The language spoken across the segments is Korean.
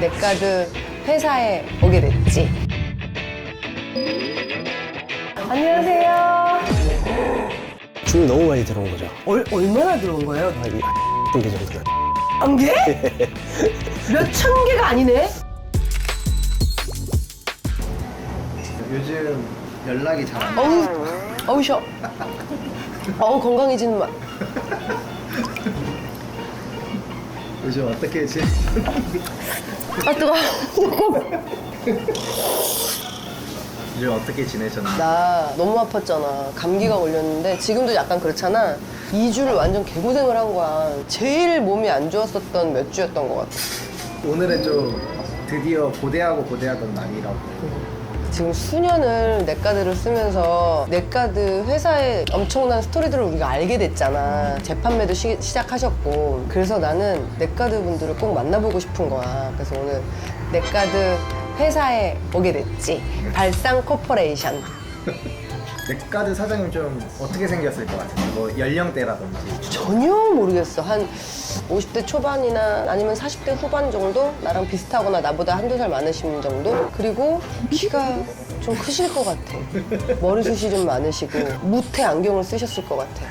넷가드 회사에 오게 됐지. 안녕하세요. 줌이 너무 많이 들어온 거죠. 얼, 얼마나 들어온 거예요? 한 이, 개 정도는. 한 개? 몇 천 개가 아니네? 요즘 연락이 잘 안 돼. 어우, 어우, 쉬어. 어우, 건강해지는 맛. 요즘 어떻게 지? 아, 뜨거 요즘 어떻게 지내셨나요? 나 너무 아팠잖아. 감기가 걸렸는데 지금도 약간 그렇잖아. 2주를 완전 개고생을 한 거야. 제일 몸이 안 좋았었던 몇 주였던 것 같아. 오늘은 좀 드디어 고대하고 고대하던 날이라고. 지금 수년을 넷가드를 쓰면서 넷가드 회사의 엄청난 스토리들을 우리가 알게 됐잖아. 재판매도 시, 시작하셨고. 그래서 나는 넷가드 분들을 꼭 만나보고 싶은 거야. 그래서 오늘 넷가드 회사에 오게 됐지. 발상 코퍼레이션. 넷가드 사장님 좀 어떻게 생겼을 것 같아요? 뭐 연령대라든지. 전혀 모르겠어. 한 50대 초반이나 아니면 40대 후반 정도? 나랑 비슷하거나 나보다 한두 살 많으신 정도? 그리고 키가 좀 크실 것 같아. 머리숱이 좀 많으시고 무태 안경을 쓰셨을 것 같아.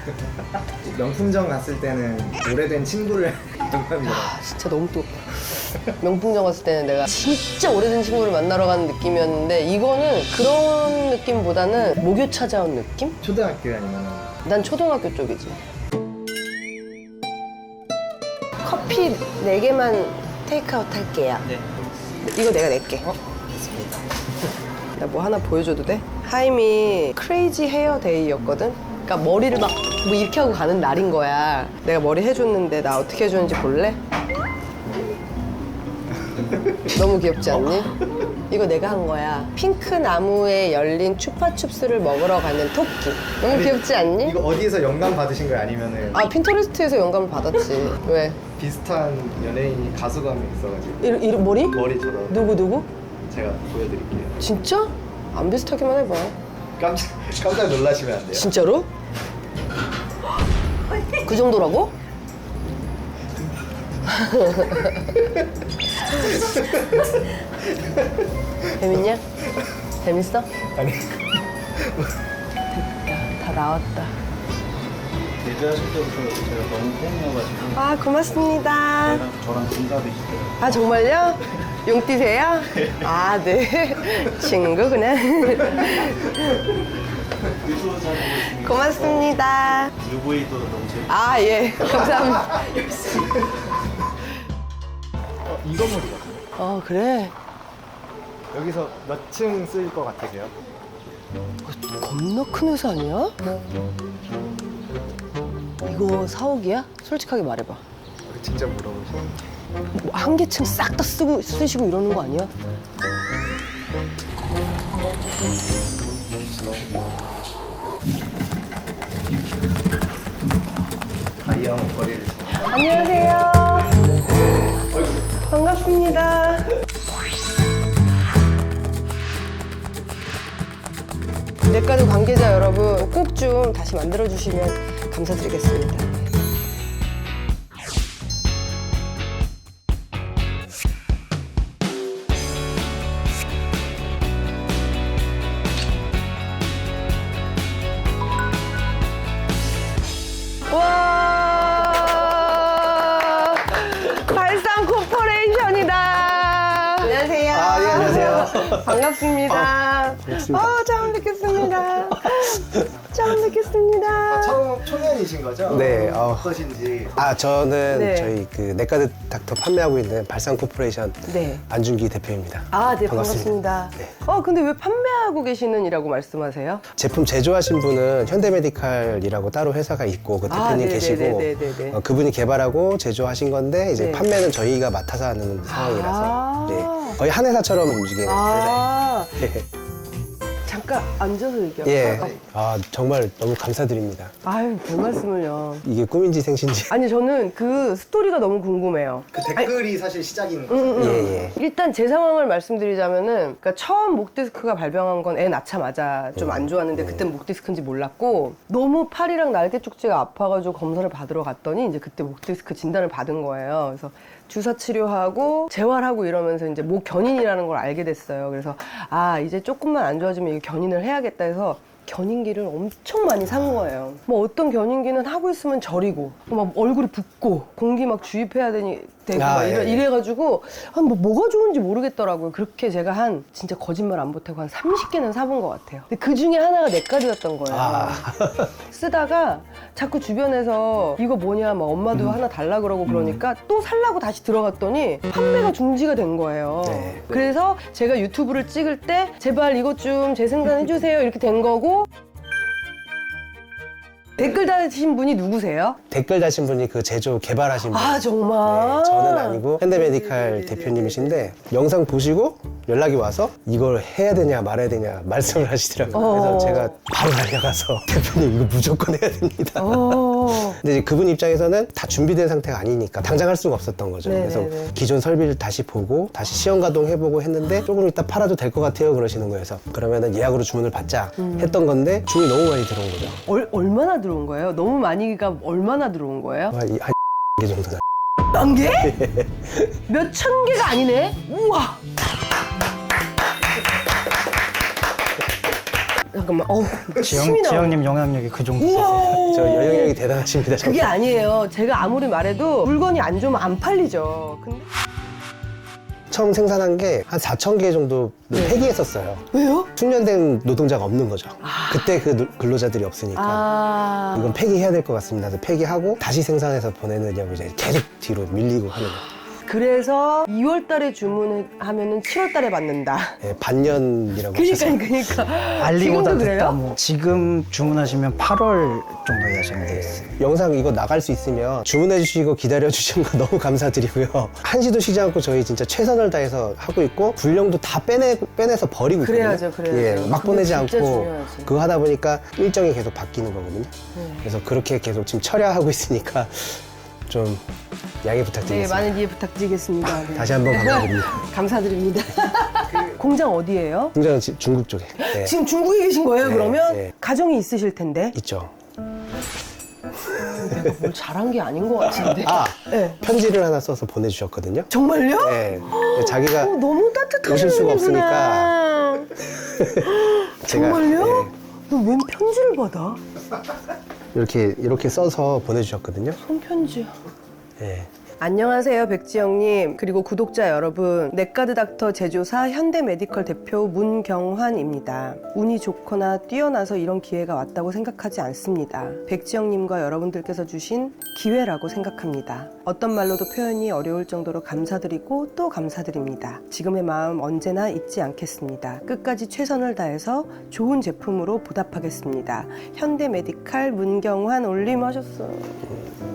명품점 갔을 때는 오래된 친구를 동감이더라고요. 아, 진짜 너무 또 명품점 갔을 때는 내가 진짜 오래된 친구를 만나러 가는 느낌이었는데 이거는 그런 느낌보다는 목요 찾아온 느낌? 초등학교 아니면 난 초등학교 쪽이지. 커피 4개만 테이크아웃 할게요. 네. 이거 내가 낼게. 어? 나 뭐 하나 보여줘도 돼? 하임이 크레이지 헤어 데이였거든? 그러니까 머리를 막 뭐 이렇게 하고 가는 날인 거야. 내가 머리 해줬는데 나 어떻게 해줬는지 볼래? 너무 귀엽지 않니? 이거 내가 한 거야. 핑크 나무에 열린 추파춥스를 먹으러 가는 토끼. 너무 귀엽지 않니? 이거 어디에서 영감 받으신 거예요? 아니면은 아 핀터레스트에서 영감을 받았지. 왜? 비슷한 연예인이 가수가 한명 있어가지고 이, 이 머리? 머리처럼 누구 누구? 제가 보여드릴게요. 진짜? 안 비슷하기만 해봐. 깜짝 깜짝 놀라시면 안 돼요. 진짜로? 그 정도라고? 재밌냐? 재밌어? 아니 다 나왔다. 데뷔하실 때부터 제가 너무 팬이어가지고 아 고맙습니다. 저랑, 저랑 동갑이시더라고요. 아 정말요? 용띠세요? 아 네. 친구구나. 유튜브 잘 보고 있습니다. 고맙습니다. UV도 너무 재밌고 아 예. 감사합니다. 어, 이 건물이거든요. 어 그래. 여기서 몇 층 쓰일 것 같으세요? 겁나 큰 회사 아니야? 이거 사옥이야? 솔직하게 말해봐. 진짜 물어보시면 뭐한 개층 싹 다 쓰고 쓰시고 이러는 거 아니야? 다이아 목걸이를 안녕하세요. 반갑습니다. 넷가드 관계자 여러분 꼭 좀 다시 만들어 주시면 감사드리겠습니다. 반갑습니다. 반갑습니다. 어, 처음 뵙겠습니다. 처음 뵙겠습니다. 처음 초면이신 거죠? 네, 어. 어떠신지 아, 저는 네. 저희 그 넷가드 닥터 판매하고 있는 발상 코퍼레이션 네. 안준기 대표입니다. 아, 네, 반갑습니다. 네. 어, 근데 왜 판매하고 계시는 이라고 말씀하세요? 제품 제조하신 분은 현대메디칼이라고 따로 회사가 있고 그 아, 대표님 네네네네네네. 계시고 어, 그분이 개발하고 제조하신 건데 이제 네. 판매는 저희가 맡아서 하는 상황이라서 아. 네. 거의 한 회사처럼 움직이는 아, 회사예요. 잠깐 앉아서 얘기할까요? 예, 아 정말 너무 감사드립니다. 아유, 별 말씀을요. 이게 꿈인지 생신지. 아니, 저는 그 스토리가 너무 궁금해요. 그 댓글이 사실 시작인 음, 거죠. 예, 예. 일단 제 상황을 말씀드리자면은 그러니까 처음 목 디스크가 발병한 건 애 낳자마자 좀 안 좋았는데 그때 목 디스크인지 몰랐고 너무 팔이랑 날개 쪽지가 아파가지고 검사를 받으러 갔더니 이제 그때 목 디스크 진단을 받은 거예요. 그래서 주사 치료하고 재활하고 이러면서 이제 목 견인이라는 걸 알게 됐어요. 그래서 아 이제 조금만 안 좋아지면 이거 견인을 해야겠다 해서 견인기를 엄청 많이 산 거예요. 뭐 어떤 견인기는 하고 있으면 저리고 막 얼굴이 붓고 공기 막 주입해야 되니 되고 아, 막 이래, 예, 예. 이래가지고 한뭐 뭐가 좋은지 모르겠더라고요. 그렇게 제가 한 진짜 거짓말 안 보태고 한 30개는 사본 것 같아요. 근데 그 중에 하나가 내까지였던 거예요. 아. 쓰다가 자꾸 주변에서 이거 뭐냐 막 엄마도 음. 하나 달라 그러고 그러니까 또 살라고 다시 들어갔더니 판매가 중지가 된 거예요. 네. 그래서 제가 유튜브를 찍을 때 제발 이것 좀 재생산해 주세요 이렇게 된 거고 댓글 다신 분이 누구세요? 댓글 다신 분이 그 제조 개발하신 분. 아 정말? 네, 저는 아니고 현대메디칼 네네네네. 대표님이신데 영상 보시고 연락이 와서 이걸 해야 되냐 말아야 되냐 말씀을 하시더라고요. 어. 그래서 제가 바로 달려가서 대표님 이거 무조건 해야 됩니다. 어. 근데 이제 그분 입장에서는 다 준비된 상태가 아니니까 당장 할 수가 없었던 거죠. 네네네. 그래서 기존 설비를 다시 보고 다시 시험 가동해보고 했는데 조금 이따 팔아도 될 것 같아요 그러시는 거예요. 그래서 그러면은 예약으로 주문을 받자 음. 했던 건데 주문이 너무 많이 들어온 거죠. 얼, 얼마나 들어온 거예요? 너무 많이가 얼마나 들어온 거예요? 한, 이- 한 개 정도 나. 만 개? 몇 천 개가 아니네? 우와! 잠깐만, 어우, 지영. 지영님 영향력이 그 정도. 우와! 저 영향력이 대단하십니다. 그게 아니에요. 제가 아무리 말해도 물건이 안 좋으면 안 팔리죠. 근데 처음 생산한 게 한 4천 개 정도 네. 폐기했었어요. 왜요? 숙련된 노동자가 없는 거죠. 그때 그 노- 근로자들이 없으니까. 아, 이건 폐기해야 될 것 같습니다. 그래서 폐기하고 다시 생산해서 보내느냐고 이제 계속 뒤로 밀리고 하는 거예요. 그래서 2월 달에 주문하면은 7월 달에 받는다. 예, 반년이라고 그니까, 하셨어요. 그니까. 알리고다 지금도 듣다 그래요? 뭐 지금 주문하시면 8월 정도에 하시면 되겠어요. 영상 이거 나갈 수 있으면 주문해 주시고 기다려 주신 거 너무 감사드리고요. 한시도 쉬지 않고 저희 진짜 최선을 다해서 하고 있고 분량도 다 빼내, 빼내서 버리고 있거든요. 그래야죠, 그래야죠. 예, 막 그게 보내지 진짜 않고 중요하지. 그거 하다 보니까 일정이 계속 바뀌는 거거든요. 네. 그래서 그렇게 계속 지금 철야하고 있으니까 좀 양해 네, 부탁드리겠습니다. 많은 이해 부탁드리겠습니다. 네. 다시 한번 감사드립니다. 감사드립니다. 공장 어디예요? 공장은 지- 중국 쪽에 네, 지금 중국에 계신 거예요, 네, 그러면? 네. 가정이 있으실 텐데. 있죠. 내가 뭘 잘한 게 아닌 것 같은데. 아 네. 편지를 하나 써서 보내주셨거든요. 정말요? 네, 자기가 어, 너무 따뜻한 오실 수가. 제가 정말요? 네, 너웬 편지를 받아? 이렇게 이렇게 써서 보내주셨거든요. 손편지야. 네. 안녕하세요, 백지영님. 그리고 구독자 여러분. 넷가드 닥터 제조사 현대메디컬 대표 문경환입니다. 운이 좋거나 뛰어나서 이런 기회가 왔다고 생각하지 않습니다. 백지영님과 여러분들께서 주신 기회라고 생각합니다. 어떤 말로도 표현이 어려울 정도로 감사드리고 또 감사드립니다. 지금의 마음 언제나 잊지 않겠습니다. 끝까지 최선을 다해서 좋은 제품으로 보답하겠습니다. 현대메디칼 문경환 올림하셨어요.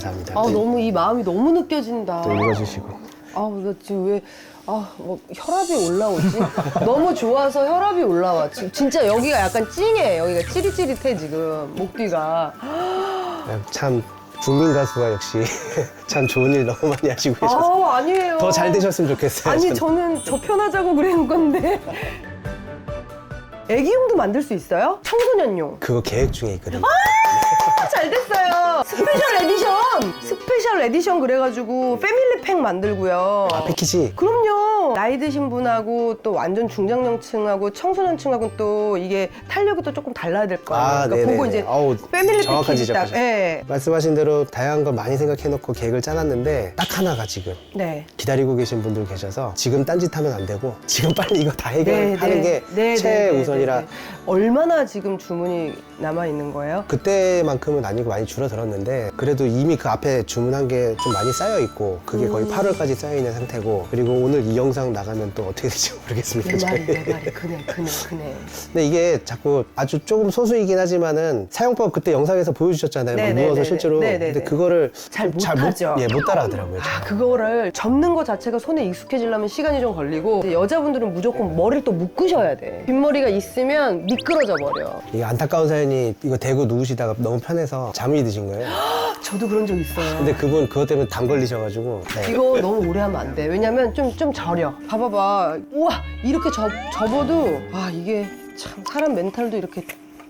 감사합니다. 아 또, 너무 이 마음이 너무 느껴진다. 또 읽어주시고 아나 지금 왜 아, 뭐 혈압이 올라오지? 너무 좋아서 혈압이 올라와. 지금 진짜 여기가 약간 찡해. 여기가 찌릿찌릿해 지금 목 뒤가. 참 국민 가수가 역시 참 좋은 일 너무 많이 하시고 계셔서 아 아니에요. 더 잘 되셨으면 좋겠어요. 아니 저는. 저는 저 편하자고 그런 건데. 애기용도 만들 수 있어요? 청소년용. 그거 계획 중에 있거든요. 아, 잘 됐어요. 스페셜 에디션. 스페셜 에디션 그래가지고 패밀리 팩 만들고요. 아 패키지 그럼요. 나이 드신 분하고 또 완전 중장년층하고 청소년층하고 또 이게 탄력이 또 조금 달라야 될 거예요. 아, 그러니까 네네네. 그거 이제 어우, 패밀리 정확한 패키지 딱. 지적하셨어요. 예. 말씀하신 대로 다양한 걸 많이 생각해놓고 계획을 짜놨는데 딱 하나가 지금 네. 기다리고 계신 분들 계셔서 지금 딴짓하면 안 되고 지금 빨리 이거 다 해결하는 네, 게 네, 네, 최우선이라 네, 네, 네. 얼마나 지금 주문이 남아 있는 거예요? 그때만큼은 아니고 많이 줄어들었는데 그래도 이미 그 앞에 주문한 게 좀 많이 쌓여 있고 그게 거의 음. 8월까지 쌓여 있는 상태고 그리고 오늘 이 영상 나가면 또 어떻게 될지 모르겠습니다. 내 말이. 내 말이 그네 그네 그네. 근데 이게 자꾸 아주 조금 소수이긴 하지만은 사용법 그때 영상에서 보여주셨잖아요. 뭐 네네네네. 누워서 실제로. 네네네. 근데 그거를 잘좀 못하죠. 못, 예, 못 따라하더라고요. 아, 그거를 접는 것 자체가 손에 익숙해지려면 시간이 좀 걸리고 이제 여자분들은 무조건 머리를 또 묶으셔야 돼. 빗머리가 있으면 미끄러져 버려. 이게 안타까운 사연이 이거 대고 누우시다가 너무 편해서 잠이 드신 거예요. 저도 그런 적 있어요. 근데 그분 그것 때문에 담 걸리셔가지고. 네. 이거 너무 오래 하면 안 돼. 왜냐면 좀, 좀 저려. 봐봐봐. 우와, 이렇게 접, 접어도, 아, 이게 참, 사람 멘탈도 이렇게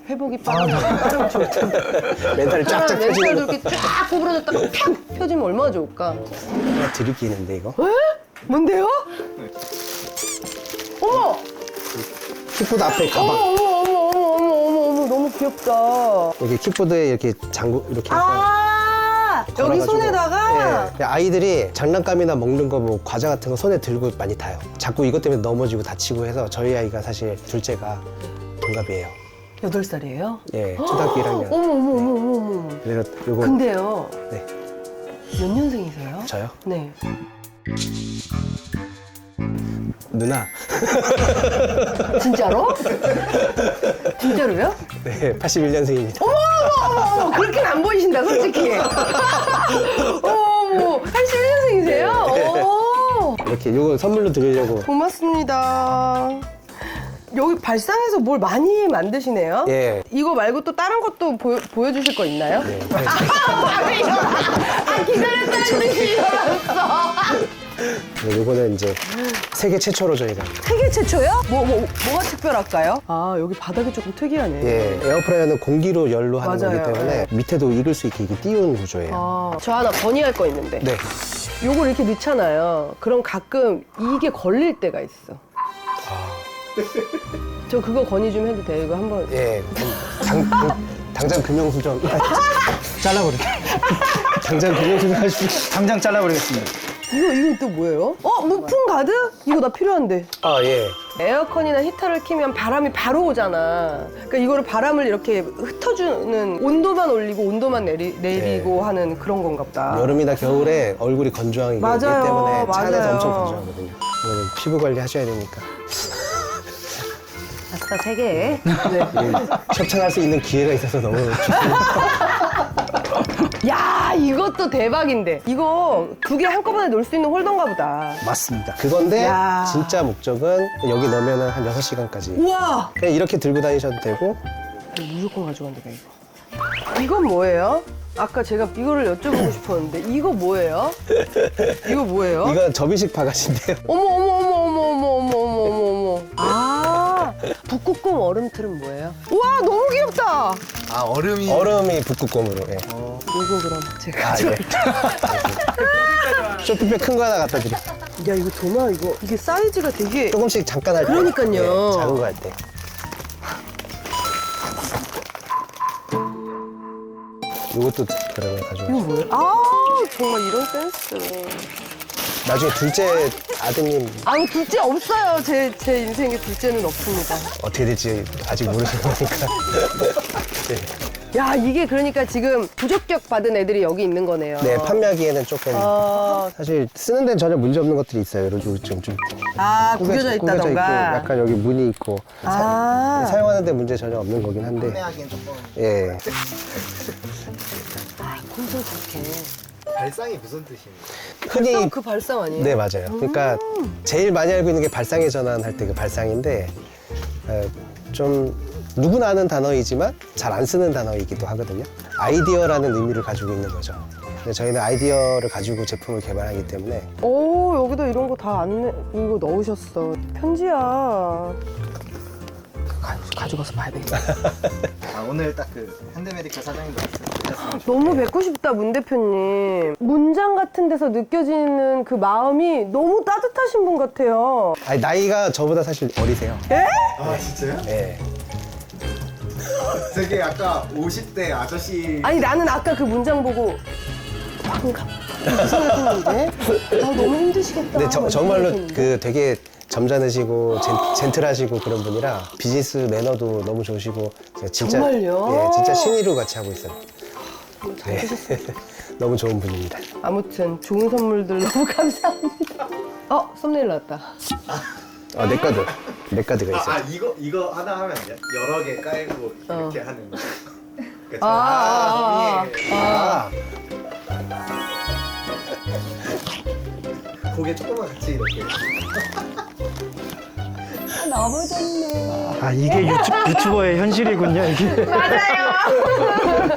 회복이 빠르면 좋을 텐데. 멘탈이 쫙쫙 멘탈도 펴지는 거 이렇게 쫙 구부러졌다가 팍 펴지면 얼마나 좋을까? 드릴 게 있는데 이거 뭔데요? 어머! 킥보드 앞에 어머, 가방 어머, 어머, 어머, 어머, 어머, 어머, 너무 귀엽다. 여기 킥보드에 이렇게 장구 이렇게 해서 아! 여기 걸어가지고. 손에다가? 예. 아이들이 장난감이나 먹는 거 뭐 과자 같은 거 손에 들고 많이 타요. 자꾸 이것 때문에 넘어지고 다치고 해서 저희 아이가 사실 둘째가 동갑이에요. 여덟 살이에요? 예, 초등학교 1학년. 어머, 어머, 어머, 어머, 어머. 그래서 요거 근데요, 네, 몇 년생이세요? 저요? 네. 누나. 진짜로? 진짜로요? 네, 81년생입니다. 어머, 그렇게는 안 보이신다, 솔직히. 어머, 81년생이세요? 오, 이렇게 요거 선물로 드리려고. 고맙습니다. 여기 발상에서 뭘 많이 만드시네요? 예. 이거 말고 또 다른 것도 보여, 보여주실 거 있나요? 네. 아, 기다렸다는 듯이 알았어. 네, 요거는 이제 세계 최초로 저희가 세계 최초요? 뭐, 뭐, 뭐가 특별할까요? 아, 여기 바닥이 조금 특이하네. 예, 에어프라이어는 공기로 열로 하는 맞아요. 거기 때문에 밑에도 익을 수 있게 이게 띄운 구조예요. 아, 저 하나 건의할 거 있는데. 네. 요걸 이렇게 넣잖아요. 그럼 가끔 이게 걸릴 때가 있어. 저 그거 건의 좀 해도 돼요? 이거 한번. 예, 그럼 당, 당, 당장 금영수전 잘라버릴게. 당장 금영수전 하십시오. 당장 잘라버리겠습니다. 이거, 이건 또 뭐예요? 어, 무풍 가드? 이거 나 필요한데. 아, 예. 에어컨이나 히터를 키면 바람이 바로 오잖아. 그러니까 이거를 바람을 이렇게 흩어주는 온도만 올리고 온도만 내리, 내리고 하는 그런 건가 보다. 여름이나 겨울에 얼굴이 건조하기 맞아요, 때문에 차 안에서 맞아요. 엄청 건조하거든요. 이거는 피부 관리 하셔야 되니까. 아싸, 세 개. 네. 예, 협찬할 수 있는 기회가 있어서 너무 좋습니다. 야, 이것도 대박인데. 이거 두 개 한꺼번에 놓을 수 있는 홀더인가 보다. 맞습니다. 그건데 야. 진짜 목적은 여기 넣으면 한 6시간까지. 우와! 그냥 이렇게 들고 다니셔도 되고 무조건 가져간다, 이거. 이건 뭐예요? 아까 제가 이거를 여쭤보고 싶었는데, 이거 뭐예요? 이거 뭐예요? 이건 접이식 바가지인데요. 어머, 어머, 어머, 어머, 어머, 어머, 어머, 어머, 어머. 아, 북극곰 얼음틀은 뭐예요? 우와, 너무 귀엽다! 아 얼음이 얼음이 북극곰으로. 예. 이거 그럼 제가. 아, 예. 쇼핑백 큰 거 하나 갖다 드려. 야, 이거 정말 이거, 이게 사이즈가 되게. 조금씩 잠깐 할 때. 그러니까요. 예, 작은 거 할 때. 이것도 그러면 가지고. 이거? 아, 정말 이런 센스. 나중에 둘째 아드님 아니, 둘째 없어요. 제, 제 인생에 둘째는 없습니다. 어떻게 될지 아직 모르시는 거니까. 야, 이게 그러니까 지금 부적격 받은 애들이 여기 있는 거네요. 네, 판매하기에는 조금 아, 사실 쓰는 데는 전혀 문제 없는 것들이 있어요. 이런 좀, 좀아 구겨져- 구겨져 있고 있다던가. 약간 여기 문이 있고 아. 사, 용하는 데 문제 전혀 없는 거긴 한데 판매하기엔 조금 예 콘솔 좋게. 발상이 무슨 뜻이에요? 흔히 그 발상 아니에요? 네 맞아요. 그러니까 제일 많이 알고 있는 게 발상의 전환 할 때 그 발상인데 어, 좀 누구나 아는 단어이지만 잘 안 쓰는 단어이기도 하거든요. 아이디어라는 의미를 가지고 있는 거죠. 근데 저희는 아이디어를 가지고 제품을 개발하기 때문에 오 여기다 이런 거 다 안내 이거 넣으셨어. 편지야. 가, 가져가서 봐야 되겠다. 아 오늘 딱그 현대메디컬 사장님 말씀 너무 뵙고 싶다 문 대표님. 문장 같은 데서 느껴지는 그 마음이 너무 따뜻하신 분 같아요. 아니, 나이가 저보다 사실 어리세요. 아 진짜요? 예. 되게 아까 50대 아저씨 아니 나는 아까 그 문장 보고 반갑. 그 생각했는데 아, 너무 힘드시겠다. 근데 저- 막 정말로 생각했는데. 그 되게 점잖으시고 젠, 젠틀하시고 그런 분이라 비즈니스 매너도 너무 좋으시고 제가 진짜 정말요? 예, 진짜 신의로 같이 하고 있어요. 네. 너무 좋은 분입니다. 아무튼 좋은 선물들 너무 감사합니다. 어 썸네일 나왔다. 어, 내 카드. 내 카드가 아, 있어요. 아 이거 이거 하나 하면 안 돼요? 여러 개 깔고 이렇게 하는 거 그러니까 아, 아, 아, 위에 아, 고개 조금만 같이 이렇게 너무 좋네. 아 이게 유튜, 유튜 버의 현실이군요 이게. 맞아요.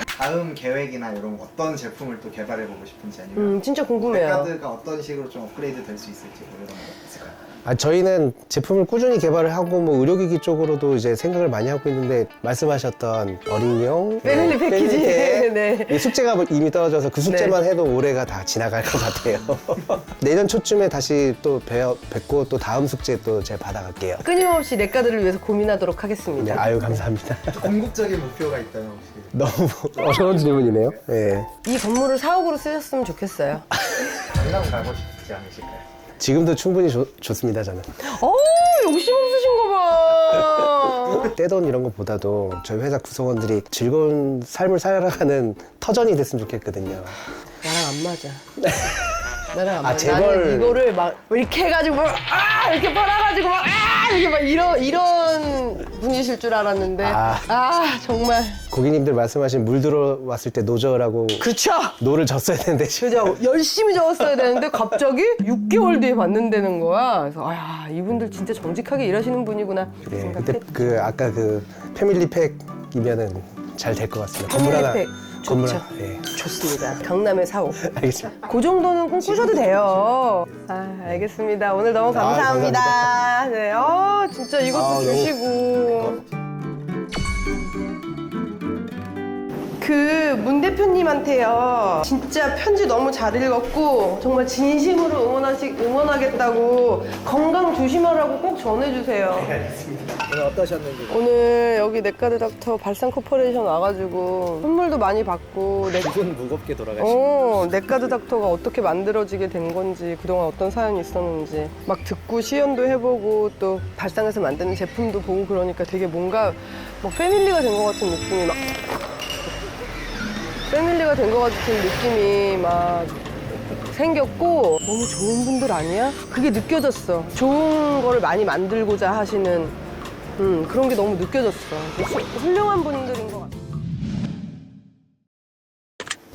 다음 계획이나 이런 거 어떤 제품을 또 개발해 보고 싶은지 아니면 음, 진짜 궁금해요. 백가드가 어떤 식으로 좀 업그레이드 될 수 있을지 뭐 이런 거 있을까요? 아, 저희는 제품을 꾸준히 개발을 하고 뭐 의료기기 쪽으로도 이제 생각을 많이 하고 있는데 말씀하셨던 어린이용 패밀리 네, 패키지. 패밀리 네. 이 숙제가 이미 떨어져서 그 숙제만 해도 올해가 다 지나갈 것 같아요. 내년 초쯤에 다시 또 뵈어, 뵙고 또 다음 숙제 또 제가 받아갈게요. 끊임없이 렉가들을 위해서 고민하도록 네, 하겠습니다. 아유 감사합니다. 궁극적인 목표가 있다면 혹시 너무 어려운 질문이네요. 예. 이 건물을 사옥으로 쓰셨으면 좋겠어요. 당장 가고 싶지 않으실까요? 지금도 충분히 좋- 좋습니다 저는. 어 욕심 없으신 거 봐. 떼돈 이런 것보다도 저희 회사 구성원들이 즐거운 삶을 살아가는 터전이 됐으면 좋겠거든요. 나랑 안 맞아. 나랑 안 아, 맞아. 재벌- 나는 이거를 막 이렇게 해가지고 막, 아 이렇게 빨아가지고 막, 아 이렇게 막 이런 이런 분이실 줄 알았는데 아. 아, 정말 고객님들 말씀하신 물 들어왔을 때 노저라고 그쵸. 노를 졌어야 되는데 그죠 열심히 적었어야 되는데 갑자기 6개월 뒤에 받는다는 거야. 그래서 아 이분들 진짜 정직하게 일하시는 분이구나 예, 생각했. 그때 그 아까 그 패밀리 팩이면은 잘 될 것 같습니다. 건물 하나, 패밀리 팩. 건물 좋죠. 예, 좋습니다. 강남의 사옥. 알겠습니다. 그 정도는 꿈꾸셔도 돼요. 아, 알겠습니다. 오늘 너무 아, 감사합니다. 네, 아, 진짜 이것도 아, 너무- 주시고. 그 문 대표님한테요. 진짜 편지 너무 잘 읽었고 정말 진심으로 응원하시 응원하겠다고 건강 조심하라고 꼭 전해주세요. 오늘 어떠셨는지 오늘 여기 넷가드 닥터 발상 코퍼레이션 와가지고 선물도 많이 받고 내 두분 무겁게 돌아가시고 어, 넷가드 닥터가 어떻게 만들어지게 된 건지 그동안 어떤 사연이 있었는지 막 듣고 시연도 해보고 또 발상해서 만드는 제품도 보고 그러니까 되게 뭔가 뭐 패밀리가 된 것 같은 느낌이 막 패밀리가 된 것 같은 느낌이 막 생겼고 너무 좋은 분들 아니야? 그게 느껴졌어. 좋은 거를 많이 만들고자 하시는 음, 그런 게 너무 느껴졌어. 후- 훌륭한 분들인 것 같아.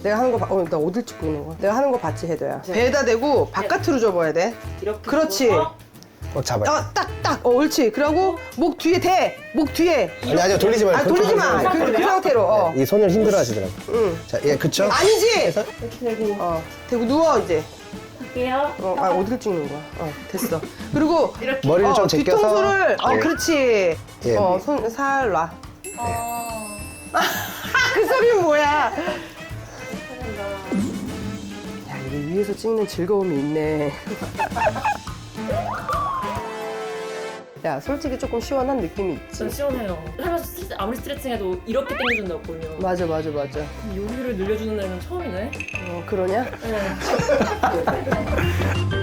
내가 하는 거, 봐- 어, 나 어딜 찍고 있는 거야? 내가 하는 거 봤지, 헤드야. 배에다 대고 바깥으로 접어야 돼. 이렇게 그렇지. 접어서 어 잡아요. 아, 딱, 딱. 어, 옳지. 그러고 목 뒤에 대. 목 뒤에. 아니 아니요 돌리지 말고. 아, 돌리지 마. 그, 그 상태로. 어. 이 손을 힘들어 하시더라고. 응. 자, 예, 그쵸? 아니지. 이렇게 되고 어. 대고 누워 이제. 할게요. 어, 아, 어디를 찍는 거야? 어, 됐어. 그리고 머리를 어, 좀 제껴서. 뒤통수를. 어, 예. 그렇지. 예. 어, 손 살 놔. 어... 그 소리는 뭐야? 야, 이게 위에서 찍는 즐거움이 있네. 야, 솔직히 조금 시원한 느낌이 있지. 전 시원해요. 하면서 스트레스, 아무리 스트레칭해도 이렇게 당겨준다고요. 맞아, 맞아, 맞아. 여기를 늘려주는 애는 처음이네. 어, 그러냐? 네.